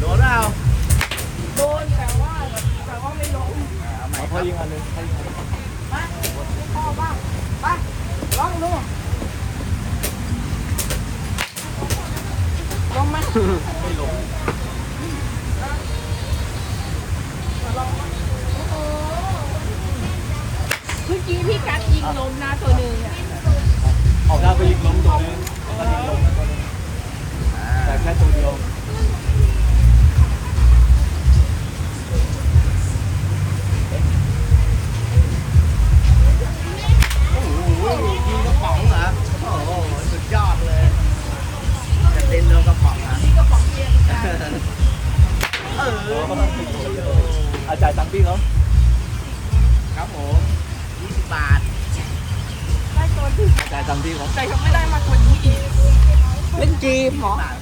โดนเปล่าโดนแต่ว่าแต่ว่าไม่ล้มเอาพอยิงอันหนึงให้ยิงอันหนึ่งมาให้พ่อบ้างไปลองดูลงไหมไม่ล้มเมื่อกี้พี่กัดยิงล้มนะตัวหนึ่งอะออกหน้าไปยิงล้ม อออาจ่ายตังค์พี่เขาครับผม20บาท ได้ตัวที่จ่ายตังค์พี่เขาแต่ยังไม่ได้มากกว่านี้อีกเล่นเกมเหรอบาทพี่